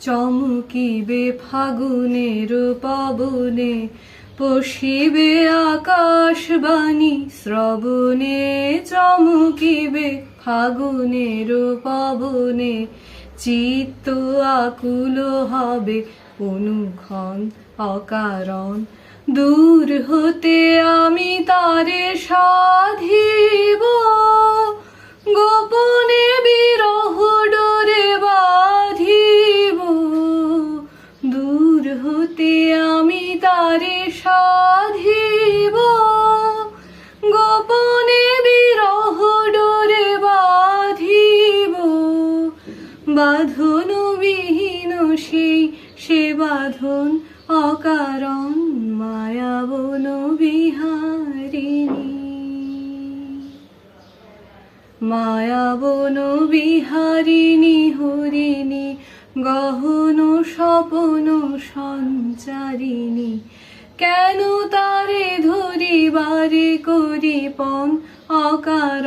চমকিবে ফাগুনের পবনে, পশিবে আকাশবাণী শ্রবণে চমকিবে ফাগুনের পবনে, চিত্ত আকুল হবে অনুক্ষণ অকারণ। দূর হতে আমি তারে সাধিব দূর হতে আমি তারে সাধিব। গোপনে বিরহ ডোরে বাঁধিব। বাঁধন বিহীন সেই সে বাঁধন অকারণ মায়াবন বিহারিণী। মায়াবন বিহারিণী, হরিণী গহন স্বপন সঞ্চারিণী। কেন তারে ধরিবারে করি পণ মায়াবন